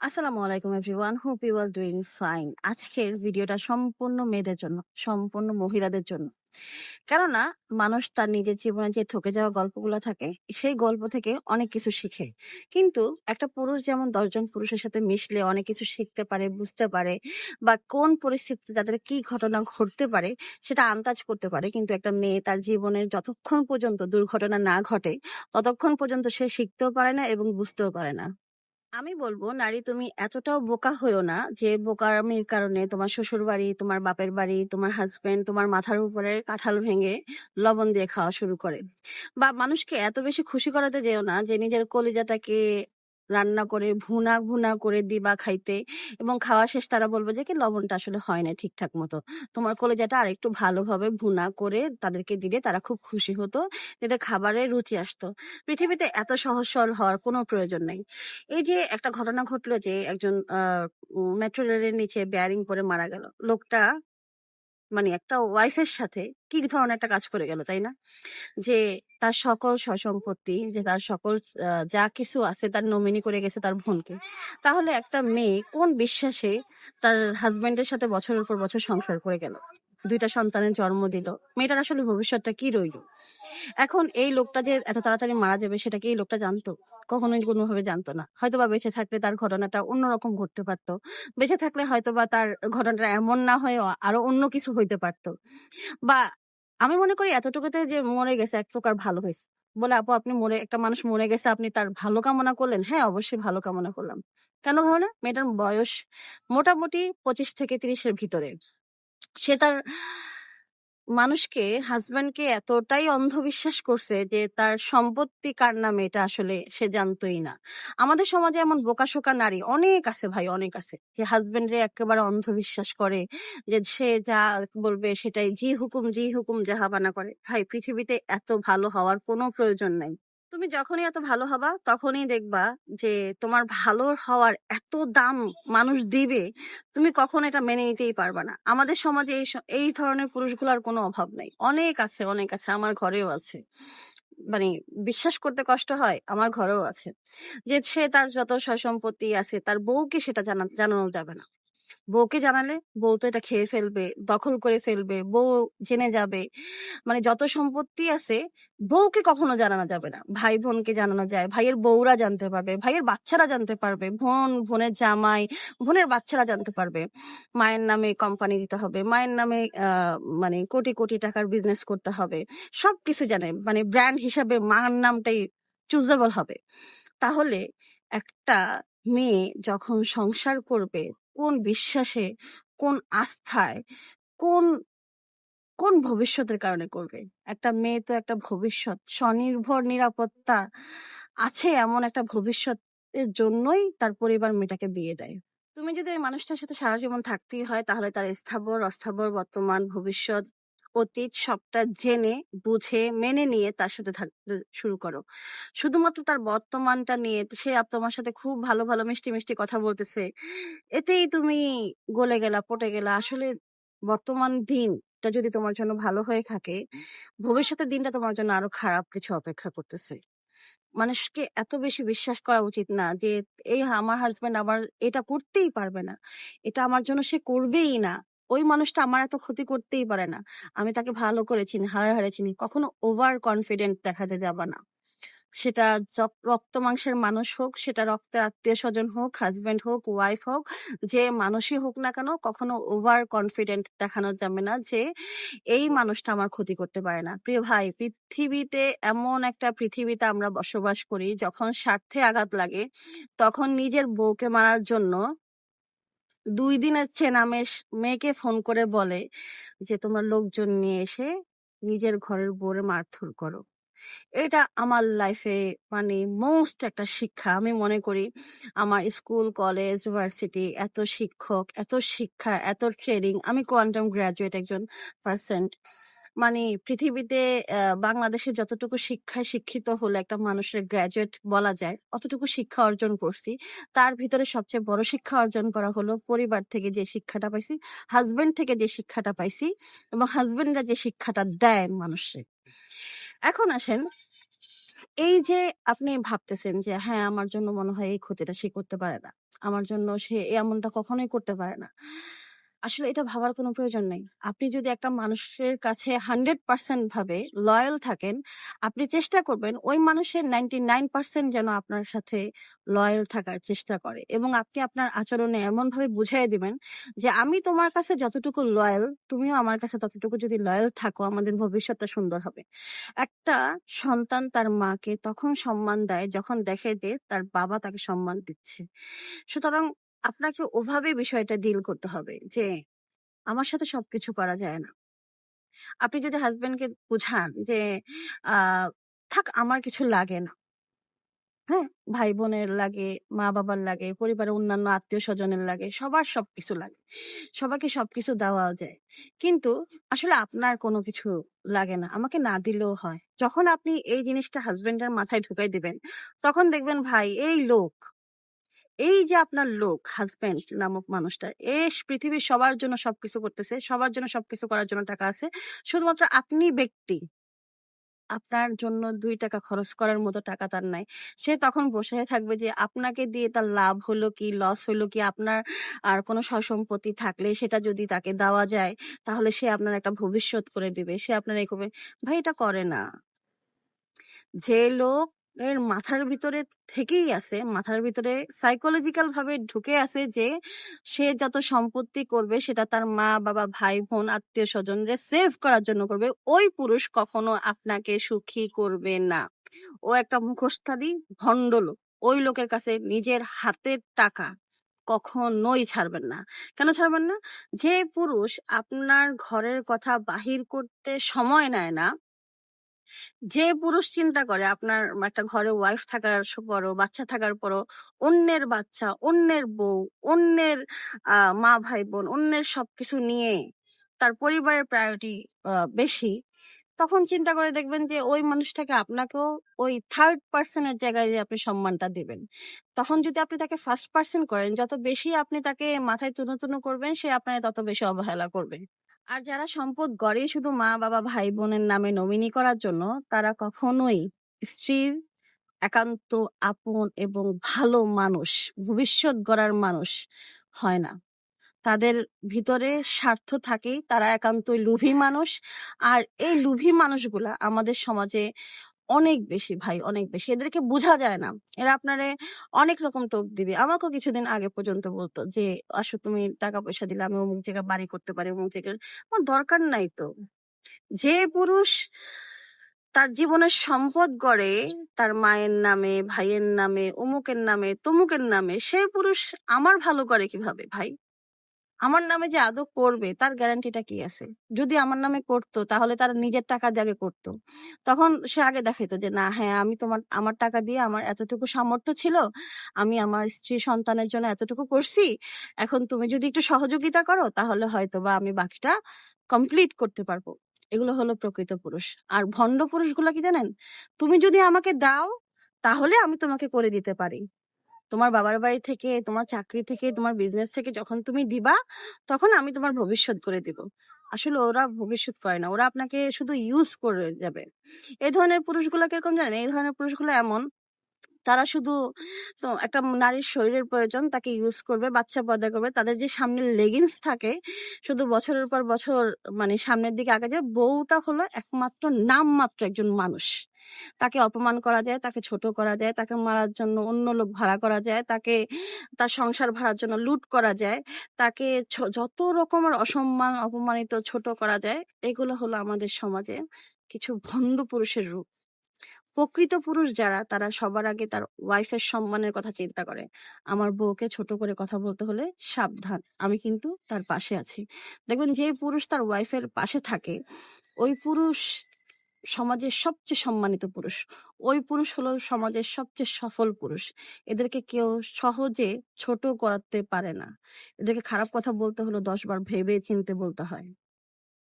আসসালামু আলাইকুম, everyone. Hope you are doing fine আজকের ভিডিওটা সম্পূর্ণ মেয়েদের জন্য, সম্পূর্ণ মহিলাদের জন্য। কেননা, মানুষ তার নিজের জীবনে যে ঠকে যাওয়া গল্পগুলো থাকে, সেই গল্প থেকে অনেক কিছু শিখে। কিন্তু একটা পুরুষ যেমন দশজন পুরুষের সাথে মিশলে অনেক কিছু শিখতে পারে, বুঝতে পারে, বা কোন পরিস্থিতিতে তাদের কি ঘটনা ঘটতে পারে, সেটা আন্দাজ করতে পারে। কিন্তু একটা মেয়ে তার জীবনে যতক্ষণ পর্যন্ত দুর্ঘটনা না ঘটে, ততক্ষণ পর্যন্ত সে শিখতেও পারে না এবং বুঝতেও পারে না। আমি বলব, নারী তুমি এতটাও বোকা হয়েও না যে বোকামির কারণে তোমার শ্বশুর বাড়ি তোমার বাপের বাড়ি, তোমার হাজবেন্ড তোমার মাথার উপরে কাঁঠাল ভেঙে লবণ দিয়ে খাওয়া শুরু করে। বা মানুষকে এত বেশি খুশি করাতে যেও না যে নিজের কলিজাটাকে রান্না করে, ভুনা ভুনা করে দিবা খাইতে এবং খাওয়া শেষ তারা বলবে যে, কি লবণটা আসলে হয় না ঠিকঠাক মতো। তোমার কলিজাটা আর একটু ভালোভাবে ভুনা করে তাদেরকে দিলে তারা খুব খুশি হতো এদের খাবারে রুচি আসতো। পৃথিবীতে এত সহজ সরল হওয়ার কোনো প্রয়োজন নেই। এই যে একটা ঘটনা ঘটলো যে, একজন আহ মেট্রো রেলের নিচে বেয়ারিং পরে মারা গেল। লোকটা মানে একটা ওয়াইফের সাথে কি ধরনের একটা কাজ করে গেল, তাই না? যে তার সকল সসম্পত্তি, যে তার সকল যা কিছু আছে তার নমিনি করে গেছে তার বোনকে। তাহলে একটা মেয়ে কোন বিশ্বাসে তার হাজবেন্ডের সাথে বছরের পর বছর সংসার করে গেল? দুইটা সন্তানের জন্ম দিল। মেয়েটার আসলে ভবিষ্যৎটা কি রইল? এখন এই লোকটা যে এত তাড়াতাড়ি মারা যাবে, সেটা কি এই লোকটা জানতো? কখনোই কোনোভাবে জানতো না। হয়তো বা বেঁচে থাকলে তার ঘটনাটা অন্যরকম ঘটতে পারতো। বেঁচে থাকলে হয়তো বা তার ঘটনাটা এমন না হয়ে আরও অন্য কিছু হইতে পারতো। বা আমি মনে করি এতটুকুতে যে মরে গেছে এক প্রকার ভালো হয়েছে। বলে, আপু, আপনি মরে, একটা মানুষ মরে গেছে, আপনি তার ভালো কামনা করলেন? হ্যাঁ অবশ্যই ভালো কামনা করলাম। কেন কারণে মেয়েটার বয়স মোটামুটি পঁচিশ থেকে তিরিশের ভিতরে। সে তার মানুষকে হাজবেন্ডকে এতটাই অন্ধবিশ্বাস করছে যে তার সম্পত্তি কার নামে এটা আসলে সে জানতোই না। আমাদের সমাজে এমন বোকাশোকা নারী অনেক আছে ভাই, অনেক আছে। যে হাজবেন্ড যে একেবারে অন্ধবিশ্বাস করে যে সে যা বলবে সেটাই জি হুকুম জি হুকুম জাহাবানা করে। ভাই, পৃথিবীতে এত ভালো হওয়ার কোনো প্রয়োজন নাই। তুমি যখনই এত ভালো হবা, তখনই দেখবা যে তোমার ভালো হওয়ার এত দাম মানুষ দিবে, তুমি কখনো এটা মেনে নিতেই পারবা না। আমাদের সমাজে এই ধরনের পুরুষগুলোর কোনো অভাব নাই। অনেক আছে অনেক আছে, আমার ঘরেও আছে। মানে বিশ্বাস করতে কষ্ট হয়, আমার ঘরেও আছে। যে সে তার যত সম্পত্তি আছে, তার বউকে সেটা জানা, জানানো যাবে না। বউকে জানালে বউ তো এটা খেয়ে ফেলবে, দখল করে ফেলবে, বউ জেনে যাবে। মানে যত সম্পত্তি আছে, বউকে কখনো জানানো যাবে না। ভাই বোনকে জানানো যায়, ভাইয়ের বউরা জানতে পারবে, ভাইয়ের বাচ্চারা জানতে পারবে, বোন, বোনের জামাই, বোনের বাচ্চারা জানতে পারবে। মায়ের নামে কোম্পানি দিতে হবে, মায়ের নামে মানে কোটি কোটি টাকার বিজনেস করতে হবে। সবকিছু জানে মানে ব্র্যান্ড হিসাবে মার নামটাই চুজেবল হবে। তাহলে একটা মেয়ে যখন সংসার করবে, কোন বিশ্বাসে, কোন আস্থায়, কোন কোন ভবিষ্যতের কারণে করবে? একটা মেয়ে তো একটা ভবিষ্যৎ, স্বনির্ভর, নিরাপত্তা আছে এমন একটা ভবিষ্যতের জন্যই তার পরিবার মেয়েটাকে বিয়ে দেয়। তুমি যদি ওই মানুষটার সাথে সারা জীবন থাকতেই হয়, তাহলে তার স্থাবর, অস্থাবর বর্তমান, ভবিষ্যৎ অতীত সবটা জেনে, বুঝে, মেনে নিয়ে তার সাথে থাকতে শুরু করো। শুধুমাত্র তার বর্তমানটা নিয়ে সে তোমার সাথে খুব ভালো ভালো, মিষ্টি মিষ্টি কথা বলতেছে। এতেই তুমি গলে গেলা, পটে গেলা। আসলে বর্তমান দিনটা যদি তোমার জন্য ভালো হয়ে থাকে, ভবিষ্যতের দিনটা তোমার জন্য আরও খারাপ কিছু অপেক্ষা করতেছে। মানুষকে এত বেশি বিশ্বাস করা উচিত না যে, এই আমার হাজবেন্ড আমার এটা করতেই পারবে না। এটা আমার জন্য সে করবেই না। ওই মানুষটা আমার এত ক্ষতি করতেই পারে না। আমি তাকে ভালো করে চিনি হারে হারে চিনি। কখনো ওভার কনফিডেন্ট দেখাতে যাবা না। সেটা রক্ত মাংসের মানুষ হোক, সেটা রক্তের আত্মীয় স্বজন হোক হাজবেন্ড হোক ওয়াইফ হোক, যে মানুষই হোক না কেন, কখনো ওভার কনফিডেন্ট দেখানো যাবে না যে এই মানুষটা আমার ক্ষতি করতে পারে না। প্রিয় ভাই, পৃথিবীতে এমন একটা পৃথিবীতে আমরা বসবাস করি, যখন স্বার্থে আঘাত লাগে, তখন নিজের বউকে মারার জন্য দুই দিন চেনা নামেশ মেয়েকে ফোন করে বলে যে, তোমার লোকজন নিয়ে এসে নিজের ঘরের বোরে মারধর করো। এটা আমার লাইফে মানে মোস্ট একটা শিক্ষা। আমি মনে করি আমার স্কুল কলেজ ইউনিভার্সিটি এত শিক্ষক, এত শিক্ষা, এত ট্রেনিং আমি কোয়ান্টাম গ্রাজুয়েট একজন পার্সেন্ট মানে পৃথিবীতে বাংলাদেশে যতটুকু শিক্ষায় শিক্ষিত হলে একটা মানুষের গ্রাজুয়েট বলা যায়, অতটুকু শিক্ষা অর্জন করছি। তার ভিতরে সবচেয়ে বড় শিক্ষা অর্জন করা হলো পরিবার থেকে যে শিক্ষাটা পাইছি হাজবেন্ড থেকে যে শিক্ষাটা পাইছি এবং হাজবেন্ডরা যে শিক্ষাটা দেয় মানুষে এখন আসেন, এই যে আপনি ভাবতেছেন যে হ্যাঁ আমার জন্য মনে হয় এই ক্ষতিটা সে করতে পারে না। আমার জন্য সে এমনটা কখনোই করতে পারে না। আসলে এটা ভাবার কোনো প্রয়োজন নেই। আপনি যদি একটা মানুষের কাছে হান্ড্রেড পার্সেন্ট ভাবে লয়াল থাকেন, আপনি চেষ্টা করবেন ওই মানুষের নাইনটি নাইন পার্সেন্ট যেন আপনার সাথে লয়াল থাকার চেষ্টা করে এবং আপনি আপনার আচরণে এমন ভাবে বুঝাই দিবেন যে, আমি তোমার কাছে যতটুকু লয়াল তুমিও আমার কাছে ততটুকু যদি লয়াল থাকো, আমাদের ভবিষ্যৎটা সুন্দর হবে। একটা সন্তান তার মাকে তখন সম্মান দেয় যখন দেখে যে তার বাবা তাকে সম্মান দিচ্ছে। সুতরাং আপনাকে ওভাবে বিষয়টা ডিল করতে হবে যে, আমার সাথে সবকিছু করা যায় না। আপনি যদি হাজবেন্ডকে বুঝান যে থাক, আমার কিছু লাগে না। হ্যাঁ? ভাই বোনের লাগে মা বাবার লাগে, পরিবারের অন্যান্য আত্মীয় স্বজনের লাগে, সবার সবকিছু লাগে। সবাইকে সবকিছু দেওয়া যায়। কিন্তু আসলে আপনার কোনো কিছু লাগে না, আমাকে না দিলেও হয়। যখন আপনি এই জিনিসটা হাজবেন্ডের মাথায় ঢুকাই দিবেন, তখন দেখবেন, ভাই, এই লোক এই যে আপনার লোক হাজবেন্ড নামক মানুষটা, এ পৃথিবীর সবার জন্য সবকিছু করতেছে, সবার জন্য সবকিছু করার জন্য টাকা আছে। শুধুমাত্র আপনি ব্যক্তি। আপনার জন্য দুই টাকা খরচ করার মতো টাকা তার নাই। সে তখন বসে থাকবে যে আপনাকে দিয়ে তার লাভ হলো কি লস হলো কি, আপনার আর কোনো সসম্পত্তি থাকলে সেটা যদি তাকে দেওয়া যায়, তাহলে সে আপনার একটা ভবিষ্যৎ করে দিবে। সে আপনার এই করবে। ভাই এটা করে না। যে লোক এর মাথার ভিতরে থেকেই আছে, মাথার ভিতরে সাইকোলজিক্যাল ভাবে ঢুকে আছে যে, সে যত সম্পত্তি করবে সেটা তার মা, বাবা, ভাই, বোন, আত্মীয় স্বজনরে সেভ করার জন্য করবে। ওই পুরুষ কখনো আপনাকে সুখী করবে না। ও একটা মুখোশধারী ভণ্ড লোক। ওই লোকের কাছে নিজের হাতের টাকা কখনোই ছাড়বেন না। কেন ছাড়বেন না? যে পুরুষ আপনার ঘরের কথা বাহির করতে সময় নেয় না যে পুরুষ চিন্তা করে আপনার একটা ঘরে ওয়াইফ থাকার পরও, বাচ্চা থাকার পরও, অন্যের বাচ্চা, অন্যের বউ, অন্যের মা ভাই বোন, অন্যের সবকিছু নিয়ে তার পরিবারের প্রায়োরিটি বেশি, তখন চিন্তা করে দেখবেন যে ওই মানুষটাকে আপনাকেও ওই থার্ড পার্সনের জায়গায় যে আপনি সম্মানটা দিবেন। তখন যদি আপনি তাকে ফার্স্ট পার্সন করেন, যত বেশি আপনি তাকে মাথায় তুনো তুনো করবেন, সে আপনার তত বেশি অবহেলা করবে। আর যারা সম্পদ গড়ে শুধু মা, বাবা ভাই বোনের নামে নমিনি করার জন্য, তারা কখনোই স্ত্রীর একান্ত আপন এবং ভালো মানুষ, ভবিষ্যৎ গড়ার মানুষ হয় না। তাদের ভিতরে স্বার্থ থাকে তারা একান্তই লোভী মানুষ। আর এই লোভী মানুষগুলা আমাদের সমাজে অনেক বেশি ভাই, অনেক বেশি। এদেরকে বোঝা যায় না। এরা আপনারে অনেক রকম টোপ দিবে। আমাকেও কিছুদিন আগে পর্যন্ত বলতো যে, আসো তুমি টাকা পয়সা দিলে আমি অমুক জায়গায় বাড়ি করতে পারি, অমুক জায়গায় আমার দরকার নাই তো। যে পুরুষ তার জীবনের সম্পদ গড়ে, তার মায়ের নামে, ভাইয়ের নামে, অমুকের নামে, তমুকের নামে, সে পুরুষ আমার ভালো করে কীভাবে ভাই? আমার নামে যে আদৌ করবে, তার গ্যারান্টিটা কি আছে? যদি আমার নামে করতো, তাহলে তার নিজের টাকা জাগে করতো। তখন সে আগে দেখাইতো যে, না হ্যাঁ আমি তোমার, আমার টাকা দিয়ে আমার এতটুকু সামর্থ্য ছিল, আমি আমার স্ত্রী সন্তানের জন্য এতটুকু করছি, এখন তুমি যদি একটু সহযোগিতা করো, তাহলে হয়তো বা আমি বাকিটা কমপ্লিট করতে পারব। এগুলো হলো প্রকৃত পুরুষ। আর ভণ্ড পুরুষগুলো কি জানেন? তুমি যদি আমাকে দাও, তাহলে আমি তোমাকে করে দিতে পারি। তোমার বাবার বাড়ি থেকে, তোমার চাকরি থেকে, তোমার বিজনেস থেকে যখন তুমি দিবা, তখন আমি তোমার ভবিষ্যৎ করে দিব। আসলে ওরা ভবিষ্যৎ করে না, ওরা আপনাকে শুধু ইউজ করে যাবে। এই ধরনের পুরুষগুলো কীরকম জানেন? এই ধরনের পুরুষগুলো এমন তারা শুধু, তো একটা নারীর শরীরের প্রয়োজন, তাকে ইউজ করবে, বাচ্চা পয়দা করবে। তাদের যে সামনে লেগিংস থাকে, শুধু বছরের পর বছর মানে সামনের দিকে আগে যায়, বউটা হলো একমাত্র নাম মাত্র একজন মানুষ। তাকে অপমান করা যায়, তাকে ছোট করা যায়, তাকে মারার জন্য অন্য লোক ভাড়া করা যায়, তাকে তার সংসার ভাড়ার জন্য লুট করা যায়, তাকে যত রকমের অসম্মান, অপমানিত, ছোট করা যায়, এগুলো হলো আমাদের সমাজে কিছু ভণ্ড পুরুষের রূপ। প্রকৃত পুরুষ যারা, তারা সবার আগে তার ওয়াইফের সম্মানের কথা চিন্তা করে। আমার বউকে ছোট করে কথা বলতে হলে সাবধান, আমি কিন্তু তার পাশে আছি। দেখবেন যে পুরুষ তার ওয়াইফের পাশে থাকে, ওই পুরুষ সমাজের সবচেয়ে সম্মানিত পুরুষ, ওই পুরুষ হলো সমাজের সবচেয়ে সফল পুরুষ। এদেরকে কেউ সহজে ছোট করাতে পারে না। এদেরকে খারাপ কথা বলতে হলো দশ বার ভেবে চিনতে বলতে হয়।